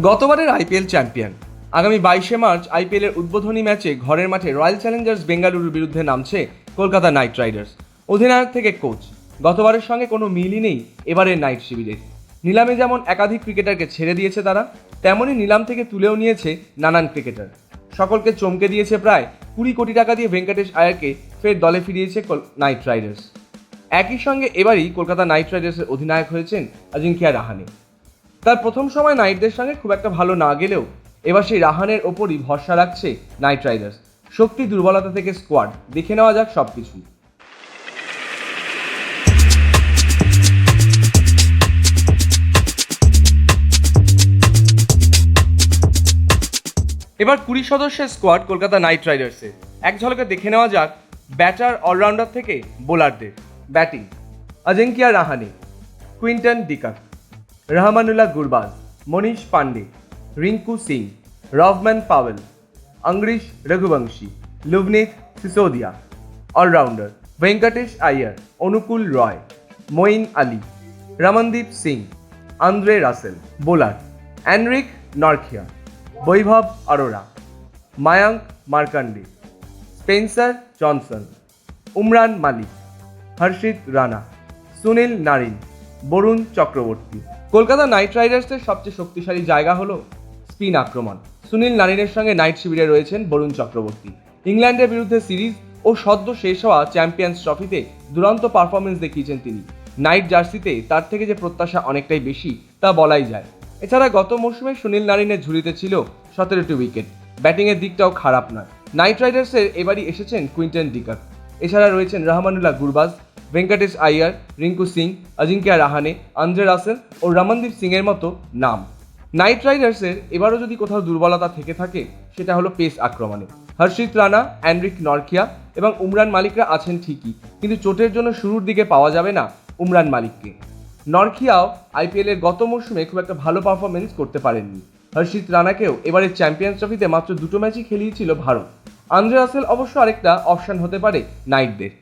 গতবারের IPL champion. আগামী বাইশে মার্চ আইপিএল এর উদ্বোধনী ম্যাচে ঘরের মাঠে রয়্যাল চ্যালেঞ্জার্স বেঙ্গালুরুর বিরুদ্ধে নামছে কলকাতা নাইট রাইডার্স। অধিনায়ক থেকে কোচ। গতবারের সঙ্গে কোনো মিলই নেই এবারের নাইট শিবিরে নিলামে যেমন একাধিক ক্রিকেটারকে ছেড়ে দিয়েছে তারা, তেমনই নিলাম থেকে তুলেও নিয়েছে নানান ক্রিকেটার। সকলকে চমকে দিয়েছে প্রায় কুড়ি কোটি টাকা দিয়ে ভেঙ্কটেশ আয়ারকে ফের দলে ফিরিয়েছে নাইট রাইডার্স। একই সঙ্গে এবারই কলকাতা নাইট রাইডার্সের অধিনায়ক হয়েছেন অজিঙ্কিয়া রাহানে। তার প্রথম সময় নাইটদের সঙ্গে খুব একটা ভালো না গেলেও এবার সেই রাহানের ওপরই ভরসা রাখছে নাইট রাইডার্স। শক্তি দুর্বলতা থেকে স্কোয়াড। দেখে নেওয়া যাক সব কিছুই এবার কুড়ি সদস্যের স্কোয়াড কলকাতা নাইট রাইডার্সের এক ঝলকে দেখে নেওয়া যাক ব্যাটার অলরাউন্ডার থেকে বোলারদের। Batting. Ajinkya Rahane. Quinton de Kock. Rahmanullah Gurbaz Manish Pandey Rinku Singh Rovman Powell Angkrish Raghuvanshi Luvnith Sisodia all-rounder Venkatesh Iyer Anukul Roy Moeen Ali Ramandeep Singh Andre Russell bowler Anrich Nortje Vaibhav Arora Mayank Markande Spencer Johnson Umran Malik Harshit Rana Sunil Narine Varun Chakravarthy Kolkata Knight রাইডার্সের সবচেয়ে শক্তিশালী জায়গা হলো spin আক্রমণ। সুনীল নারিনের সঙ্গে night শিবিরে রয়েছেন বরুণ চক্রবর্তী। ইংল্যান্ডের বিরুদ্ধে সিরিজ ও সদ্য শেষ হওয়া চ্যাম্পিয়ন্স ট্রফিতে দুরন্ত পারফরমেন্স দেখিয়েছেন তিনি। নাইট জার্সিতে তার থেকে যে প্রত্যাশা অনেকটাই বেশি, তা বলাই যায়। এছাড়া গত মৌসুমে সুনীল নারিনের ঝুলিতে ছিল সতেরোটি উইকেট। ব্যাটিংয়ের দিকটাও খারাপ নয়। নাইট রাইডার্সের এবারই এসেছেন কুইন্টন ডিকার এছাড়া রয়েছেন রহমানুল্লাহ গুরবাজ ভেঙ্কটেশ আইয়ার রিঙ্কু সিং, অজিঙ্কিয়া রাহানে আন্দ্রে রাসেল ও রমনদীপ সিংয়ের মতো নাম। নাইট রাইডার্সের এবারও যদি কোথাও দুর্বলতা থেকে থাকে, সেটা হলো পেস আক্রমণে। হর্ষিত রানা অ্যান্ড্রিক নরকিয়া এবং উমরান মালিকরা আছেন ঠিকই, কিন্তু চোটের জন্য শুরুর দিকে পাওয়া যাবে না উমরান মালিককে। নরখিয়াও আইপিএল এর গত মৌসুমে খুব একটা ভালো পারফরমেন্স করতে পারেননি। হর্ষিত রানাকেও এবারের চ্যাম্পিয়ন্স ট্রফিতে মাত্র দুটো ম্যাচই খেলিয়েছিল ভারত। আন্দ্রে রাসেল অবশ্য আরেকটা অপশন হতে পারে নাইটদের।